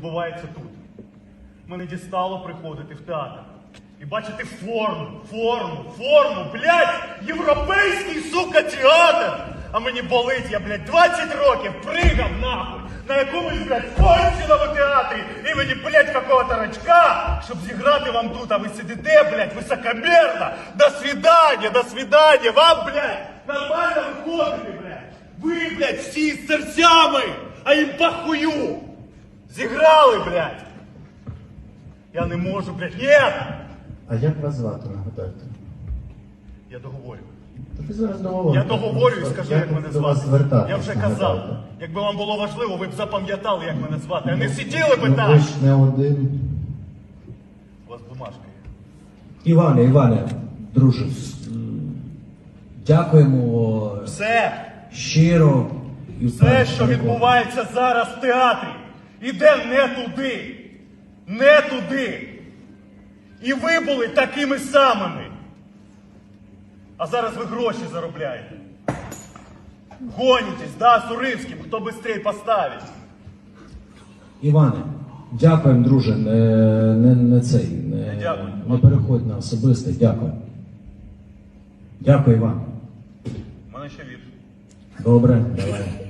відбувається тут. Мене дістало приходити в театр. І бачити форму, форму, форму, блядь, європейський, сука, театр. А мені болить, я, блядь, 20 років пригав нахуй на якомусь, блядь, конченому театрі імені, блядь, какого-то рачка, щоб зіграти вам тут, а ви сидите, блядь, високомерно. До свидання, до свидання. Вам, блядь, нормально виходити, блядь. Ви, блядь, всі з серцями, а їм похую. Зіграли, блядь. Я не можу, блядь, нет! А як вас звати, нагадайте? Я договорю. Та ви зараз договорите. Я договорю і скажу, як мене до вас звати. звертатись, Я вже нагадайте? казав. Якби вам було важливо, ви б запам'ятали, як мене звати, а не сиділи би Ну, ви ж не один. У вас бумажка є. Іване, Іване, друже, с- м, дякуємо Все, щиро. і все, впевнено. що відбувається зараз в театрі, іде не туди. Не туди. І ви були такими самими. А зараз ви гроші заробляєте. Гонитесь, да, з Уривським, хто швидше поставить. Іване, дякуємо, друже. Не, не, не цей. Не, Дякую. не переходь на особисте. Дякую. Дякую, Іван. У мене ще вірш. Добре, давай.